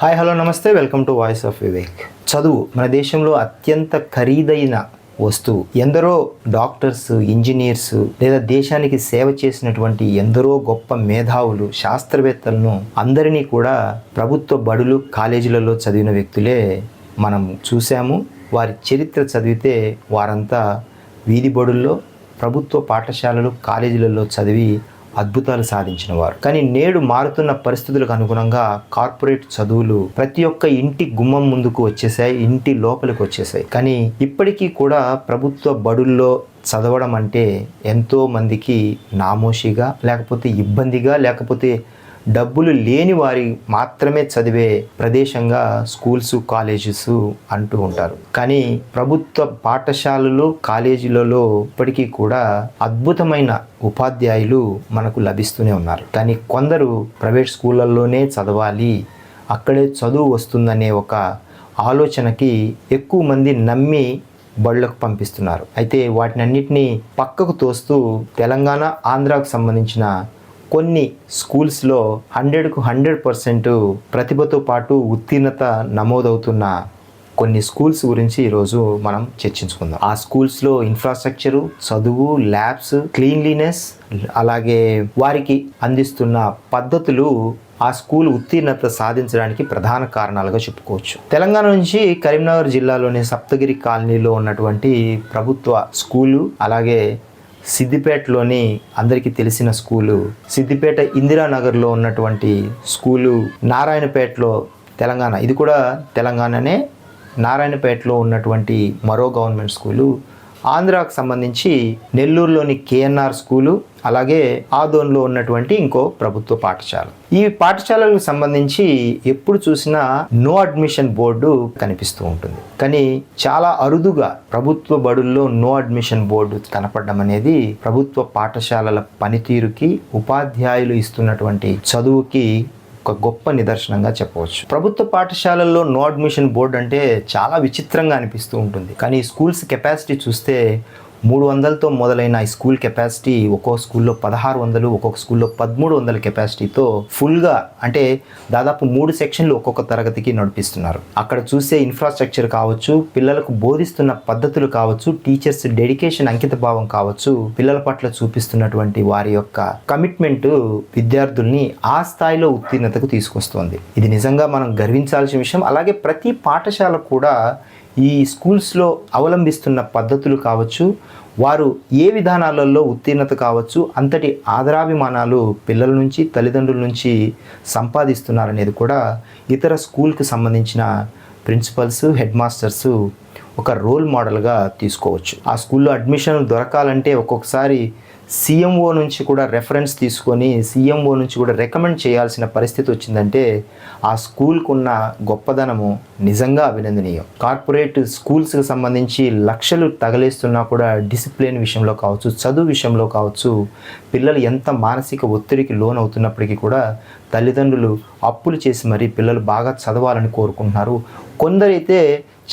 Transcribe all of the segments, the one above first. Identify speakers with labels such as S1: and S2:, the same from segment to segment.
S1: Hi hello namaste. Welcome to voice of Vivek. చదువు మన దేశంలో అత్యంత ఖరీదైన వస్తువు. ఎందరో డాక్టర్స్ ఇంజనీర్స్ లేదా దేశానికి సేవ చేసినటువంటి ఎందరో గొప్ప మేధావులు శాస్త్రవేత్తలను అందరినీ కూడా ప్రభుత్వ బడులు కాలేజీలలో చదివిన వ్యక్తులే మనం చూసాము వారి చరిత్ర చదివితే వారంతా వీధి బడుల్లో ప్రభుత్వ పాఠశాలలు కాలేజీలలో చదివి అద్భుతాలు సాధించిన వారు కానీ నేడు మారుతున్న పరిస్థితులకు అనుగుణంగా కార్పొరేట్ చదువులు ప్రతి ఒక్క ఇంటి గుమ్మం ముందుకు వచ్చేసాయి ఇంటి లోపలికి వచ్చేసాయి. కానీ ఇప్పటికీ కూడా ప్రభుత్వ బడుల్లో చదవడం అంటే ఎంతో మందికి నామోషిగా లేకపోతే ఇబ్బందిగా లేకపోతే డబ్బులు లేని వారి మాత్రమే చదివే ప్రదేశంగా స్కూల్స్ కాలేజెస్ అంటూ ఉంటారు. కానీ ప్రభుత్వ పాఠశాలలు కాలేజీలలో ఇప్పటికీ కూడా అద్భుతమైన ఉపాధ్యాయులు మనకు లభిస్తూనే ఉన్నారు. కానీ కొందరు ప్రైవేట్ స్కూళ్ళల్లోనే చదవాలి అక్కడే చదువు వస్తుందనే ఒక ఆలోచనకి ఎక్కువ మంది నమ్మి బళ్ళకు పంపిస్తున్నారు. అయితే వాటినన్నిటినీ పక్కకు తోస్తూ తెలంగాణ ఆంధ్రాకు సంబంధించిన కొన్ని స్కూల్స్లో హండ్రెడ్కు హండ్రెడ్ పర్సెంట్ ప్రతిభతో పాటు ఉత్తీర్ణత నమోదవుతున్న కొన్ని స్కూల్స్ గురించి ఈరోజు మనం చర్చించుకుందాం. ఆ స్కూల్స్లో ఇన్ఫ్రాస్ట్రక్చరు చదువు ల్యాబ్స్ క్లీన్లీనెస్ అలాగే వారికి అందిస్తున్న పద్ధతులు ఆ స్కూల్ ఉత్తీర్ణత సాధించడానికి ప్రధాన కారణాలుగా చెప్పుకోవచ్చు. తెలంగాణ నుంచి కరీంనగర్ జిల్లాలోని సప్తగిరి కాలనీలో ఉన్నటువంటి ప్రభుత్వ స్కూలు అలాగే సిద్దిపేటలోని అందరికీ తెలిసిన స్కూలు. సిద్దిపేట ఇందిరానగర్లో ఉన్నటువంటి స్కూలు నారాయణపేటలో తెలంగాణ. ఇది కూడా తెలంగాణనే. నారాయణపేటలో ఉన్నటువంటి మరో గవర్నమెంట్ స్కూలు. ఆంధ్రాకు సంబంధించి నెల్లూరులోని కేఎన్ఆర్ స్కూలు అలాగే ఆదోన్లో ఉన్నటువంటి ఇంకో ప్రభుత్వ పాఠశాల. ఈ పాఠశాలలకు సంబంధించి ఎప్పుడు చూసినా నో అడ్మిషన్ బోర్డు కనిపిస్తూ ఉంటుంది. కానీ చాలా అరుదుగా ప్రభుత్వ బడుల్లో నో అడ్మిషన్ బోర్డు కనపడడం అనేది ప్రభుత్వ పాఠశాలల పనితీరుకి ఉపాధ్యాయులు ఇస్తున్నటువంటి చదువుకి ఒక గొప్ప నిదర్శనంగా చెప్పవచ్చు. ప్రభుత్వ పాఠశాలల్లో నో అడ్మిషన్ బోర్డు అంటే చాలా విచిత్రంగా అనిపిస్తూ ఉంటుంది. కానీ స్కూల్స్ కెపాసిటీ చూస్తే మూడు వందలతో మొదలైన ఈ స్కూల్ కెపాసిటీ ఒక్కో స్కూల్లో పదహారు వందలు ఒక్కొక్క స్కూల్లో పదమూడు వందల కెపాసిటీతో ఫుల్గా అంటే దాదాపు మూడు సెక్షన్లు ఒక్కొక్క తరగతికి నడిపిస్తున్నారు. అక్కడ చూసే ఇన్ఫ్రాస్ట్రక్చర్ కావచ్చు పిల్లలకు బోధిస్తున్న పద్ధతులు కావచ్చు టీచర్స్ డెడికేషన్ అంకిత భావం కావచ్చు పిల్లల పట్ల చూపిస్తున్నటువంటి వారి యొక్క కమిట్మెంట్ విద్యార్థుల్ని ఆ స్థాయిలో ఉత్తీర్ణతకు తీసుకొస్తుంది. ఇది నిజంగా మనం గర్వించాల్సిన విషయం. అలాగే ప్రతి పాఠశాల కూడా ఈ స్కూల్స్లో అవలంబిస్తున్న పద్ధతులు కావచ్చు వారు ఏ విధానాలలో ఉత్తీర్ణత కావచ్చు అంతటి ఆదరాభిమానాలు పిల్లల నుంచి తల్లిదండ్రుల నుంచి సంపాదిస్తున్నారనేది కూడా ఇతర స్కూల్కి సంబంధించిన ప్రిన్సిపల్స్ హెడ్ మాస్టర్స్ ఒక రోల్ మోడల్గా తీసుకోవచ్చు. ఆ స్కూల్లో అడ్మిషన్ దొరకాలంటే ఒక్కొక్కసారి సీఎంఓ నుంచి కూడా రెఫరెన్స్ తీసుకొని సీఎంఓ నుంచి కూడా రికమెండ్ చేయాల్సిన పరిస్థితి వచ్చిందంటే ఆ స్కూల్కు ఉన్న గొప్పదనము నిజంగా అభినందనీయం. కార్పొరేట్ స్కూల్స్కి సంబంధించి లక్షలు తగలేస్తున్నా కూడా డిసిప్లిన్ విషయంలో కావచ్చు చదువు విషయంలో కావచ్చు పిల్లలు ఎంత మానసిక ఒత్తిడికి లోన్ అవుతున్నప్పటికీ కూడా తల్లిదండ్రులు అప్పులు చేసి మరీ పిల్లలు బాగా చదవాలని కోరుకుంటున్నారు. కొందరైతే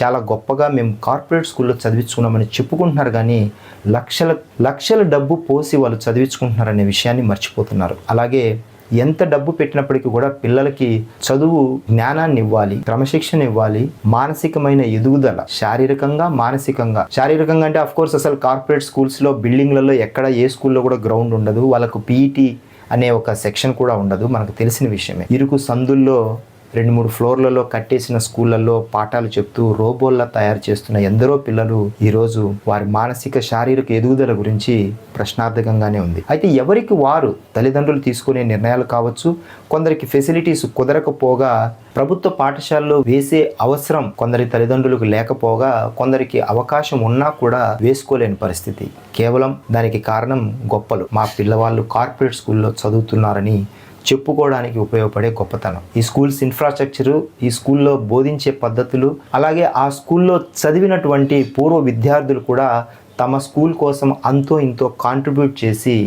S1: చాలా గొప్పగా మేము కార్పొరేట్ స్కూల్లో చదివించుకున్నామని చెప్పుకుంటున్నారు కానీ లక్షల లక్షల డబ్బు పోసి వాళ్ళు చదివించుకుంటున్నారనే విషయాన్ని మర్చిపోతున్నారు. అలాగే ఎంత డబ్బు పెట్టినప్పటికీ కూడా పిల్లలకి చదువు జ్ఞానాన్ని ఇవ్వాలి క్రమశిక్షణ ఇవ్వాలి మానసికమైన ఎదుగుదల శారీరకంగా మానసికంగా. శారీరకంగా అంటే అఫ్ కోర్స్ అసలు కార్పొరేట్ స్కూల్స్లో బిల్డింగ్లలో ఎక్కడ ఏ స్కూల్లో కూడా గ్రౌండ్ ఉండదు. వాళ్ళకు పీఈటీ అనే ఒక సెక్షన్ కూడా ఉండదు. మనకు తెలిసిన విషయమే. ఇరుకు సందుల్లో రెండు మూడు ఫ్లోర్లలో కట్టేసిన స్కూళ్ళల్లో పాఠాలు చెప్తూ రోబోల్లా తయారు చేస్తున్న ఎందరో పిల్లలు ఈరోజు వారి మానసిక శారీరక ఎదుగుదల గురించి ప్రశ్నార్థకంగానే ఉంది. అయితే ఎవరికి వారు తల్లిదండ్రులు తీసుకునే నిర్ణయాలు కావచ్చు? కొందరికి ఫెసిలిటీస్ కుదరకపోగా ప్రభుత్వ పాఠశాలలో వేసే అవసరం కొందరి తల్లిదండ్రులకు లేకపోగా కొందరికి అవకాశం ఉన్నా కూడా వేసుకోలేని పరిస్థితి. కేవలం దానికి కారణం గొప్పలు. మా పిల్లవాళ్ళు కార్పొరేట్ స్కూల్లో చదువుతున్నారని చెప్పుకోవడానికి ఉపయోగపడే గొప్పతనం. ఈ స్కూల్స్ ఇన్ఫ్రాస్ట్రక్చరు ఈ స్కూల్లో బోధించే పద్ధతులు అలాగే ఆ స్కూల్లో చదివినటువంటి పూర్వ విద్యార్థులు కూడా తమ స్కూల్ కోసం అంతో ఇంతో కాంట్రిబ్యూట్ చేసి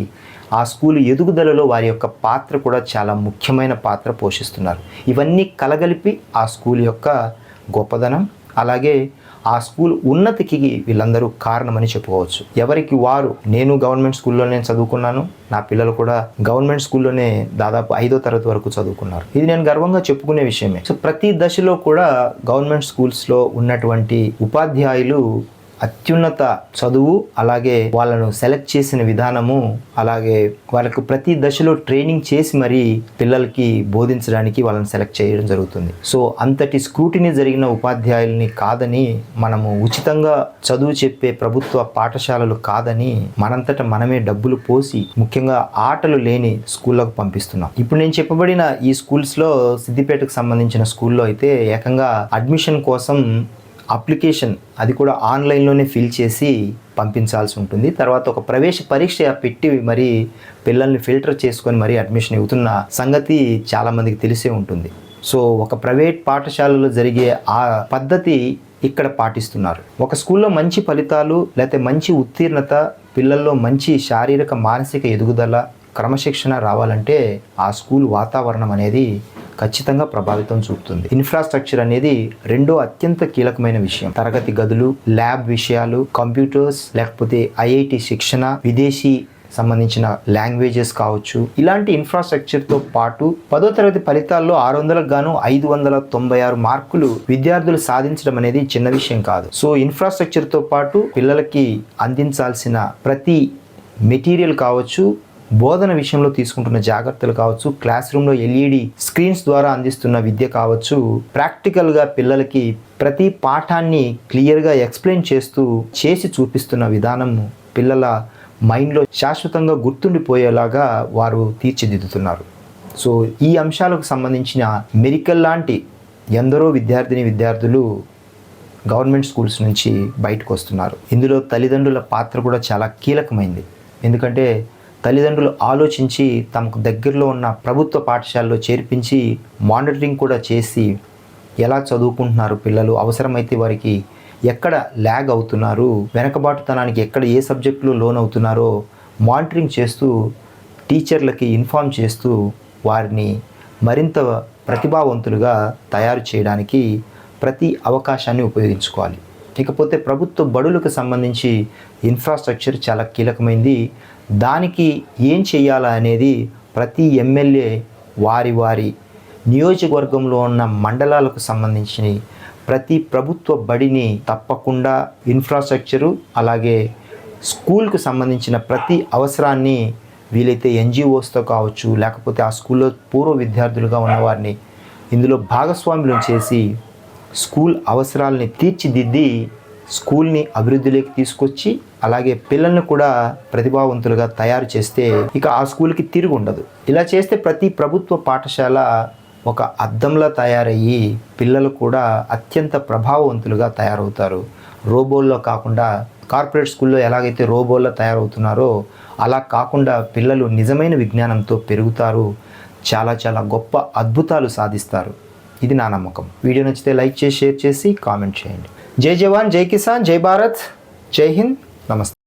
S1: ఆ స్కూల్ ఎదుగుదలలో వారి యొక్క పాత్ర కూడా చాలా ముఖ్యమైన పాత్ర పోషిస్తున్నారు. ఇవన్నీ కలగలిపి ఆ స్కూల్ యొక్క గొప్పదనం అలాగే ఆ స్కూల్ ఉన్నతికి వీళ్ళందరూ కారణమని చెప్పుకోవచ్చు. ఎవరికి వారు నేను గవర్నమెంట్ స్కూల్లోనే చదువుకున్నాను నా పిల్లలు కూడా గవర్నమెంట్ స్కూల్లోనే దాదాపు ఐదో తరగతి వరకు చదువుకున్నారు. ఇది నేను గర్వంగా చెప్పుకునే విషయమే. సో ప్రతి దశలో కూడా గవర్నమెంట్ స్కూల్స్లో ఉన్నటువంటి ఉపాధ్యాయులు అత్యున్నత చదువు అలాగే వాళ్ళను సెలెక్ట్ చేసిన విధానము అలాగే వాళ్ళకు ప్రతి దశలో ట్రైనింగ్ చేసి మరి పిల్లలకి బోధించడానికి వాళ్ళని సెలెక్ట్ చేయడం జరుగుతుంది. సో అంతటి స్క్రూటిని జరిగిన ఉపాధ్యాయుల్ని కాదని మనము ఉచితంగా చదువు చెప్పే ప్రభుత్వ పాఠశాలలు కాదని మనంతట మనమే డబ్బులు పోసి ముఖ్యంగా ఆటలు లేని స్కూళ్ళకు పంపిస్తున్నాం. ఇప్పుడు నేను చెప్పబడిన ఈ స్కూల్స్లో సిద్దిపేటకు సంబంధించిన స్కూల్లో అయితే ఏకంగా అడ్మిషన్ కోసం అప్లికేషన్ అది కూడా ఆన్లైన్లోనే ఫిల్ చేసి పంపించాల్సి ఉంటుంది. తర్వాత ఒక ప్రవేశ పరీక్ష పెట్టి మరి పిల్లల్ని ఫిల్టర్ చేసుకొని మరీ అడ్మిషన్ ఇవ్వుతున్న సంగతి చాలామందికి తెలిసే ఉంటుంది. సో ఒక ప్రైవేట్ పాఠశాలలో జరిగే ఆ పద్ధతి ఇక్కడ పాటిస్తున్నారు. ఒక స్కూల్లో మంచి ఫలితాలు లేకపోతే మంచి ఉత్తీర్ణత పిల్లల్లో మంచి శారీరక మానసిక ఎదుగుదల క్రమశిక్షణ రావాలంటే ఆ స్కూల్ వాతావరణం అనేది ఖచ్చితంగా ప్రభావితం చూపుతుంది. ఇన్ఫ్రాస్ట్రక్చర్ అనేది రెండో అత్యంత కీలకమైన విషయం. తరగతి గదులు ల్యాబ్ విషయాలు కంప్యూటర్స్ లేకపోతే ఐఐటి శిక్షణ విదేశీ సంబంధించిన లాంగ్వేజెస్ కావచ్చు. ఇలాంటి ఇన్ఫ్రాస్ట్రక్చర్తో పాటు పదో తరగతి ఫలితాల్లో ఆరు వందలకు గాను ఐదు వందల తొంభై ఆరు మార్కులు విద్యార్థులు సాధించడం అనేది చిన్న విషయం కాదు. సో ఇన్ఫ్రాస్ట్రక్చర్తో పాటు పిల్లలకి అందించాల్సిన ప్రతి మెటీరియల్ కావచ్చు బోధన విషయంలో తీసుకుంటున్న జాగ్రత్తలు కావచ్చు క్లాస్ రూమ్లో ఎల్ఈడి స్క్రీన్స్ ద్వారా అందిస్తున్న విద్య కావచ్చు ప్రాక్టికల్గా పిల్లలకి ప్రతి పాఠాన్ని క్లియర్గా ఎక్స్ప్లెయిన్ చేస్తూ చేసి చూపిస్తున్న విధానం పిల్లల మైండ్లో శాశ్వతంగా గుర్తుండిపోయేలాగా వారు తీర్చిదిద్దుతున్నారు. సో ఈ అంశాలకు సంబంధించిన మెరికల్ లాంటి ఎందరో విద్యార్థిని విద్యార్థులు గవర్నమెంట్ స్కూల్స్ నుంచి బయటకు వస్తున్నారు. ఇందులో తల్లిదండ్రుల పాత్ర కూడా చాలా కీలకమైంది. ఎందుకంటే తల్లిదండ్రులు ఆలోచించి తమకు దగ్గరలో ఉన్న ప్రభుత్వ పాఠశాలలో చేర్పించి మానిటరింగ్ కూడా చేసి ఎలా చదువుకుంటున్నారు పిల్లలు? అవసరమైతే వారికి ఎక్కడ ల్యాగ్ అవుతున్నారు? వెనకబాటుతనానికి ఎక్కడ ఏ సబ్జెక్టులో లోన్ అవుతున్నారో మానిటరింగ్ చేస్తూ టీచర్లకి ఇన్ఫామ్ చేస్తూ వారిని మరింత ప్రతిభావంతులుగా తయారు చేయడానికి ప్రతి అవకాశాన్ని ఉపయోగించుకోవాలి. ఇకపోతే ప్రభుత్వ బడులకు సంబంధించి ఇన్ఫ్రాస్ట్రక్చర్ చాలా కీలకమైంది. దానికి ఏం చేయాలా అనేది ప్రతి ఎమ్మెల్యే వారి వారి నియోజకవర్గంలో ఉన్న మండలాలకు సంబంధించి ప్రతి ప్రభుత్వ బడిని తప్పకుండా ఇన్ఫ్రాస్ట్రక్చరు అలాగే స్కూల్కు సంబంధించిన ప్రతి అవసరాన్ని వీలైతే ఎన్జిఓస్తో కావచ్చు లేకపోతే ఆ స్కూల్లో పూర్వ విద్యార్థులుగా ఉన్నవారిని ఇందులో భాగస్వాములను చేసి స్కూల్ అవసరాలని తీర్చిదిద్ది స్కూల్ని అభివృద్ధిలోకి తీసుకొచ్చి అలాగే పిల్లల్ని కూడా ప్రతిభావంతులుగా తయారు చేస్తే ఇక ఆ స్కూల్కి తిరిగి ఉండదు. ఇలా చేస్తే ప్రతి ప్రభుత్వ పాఠశాల ఒక అద్దంలా తయారయ్యి పిల్లలు కూడా అత్యంత ప్రభావవంతులుగా తయారవుతారు. రోబోల్లో కాకుండా కార్పొరేట్ స్కూల్లో ఎలాగైతే రోబోల్లో తయారవుతున్నారో అలా కాకుండా పిల్లలు నిజమైన విజ్ఞానంతో పెరుగుతారు. చాలా చాలా గొప్ప అద్భుతాలు సాధిస్తారు. ఇది నా నమ్మకం. వీడియో నచ్చితే లైక్ చేసి షేర్ చేసి కామెంట్ చేయండి. జై జవాన్ జై కిసాన్ జై భారత్ జై హింద్ నమస్తే.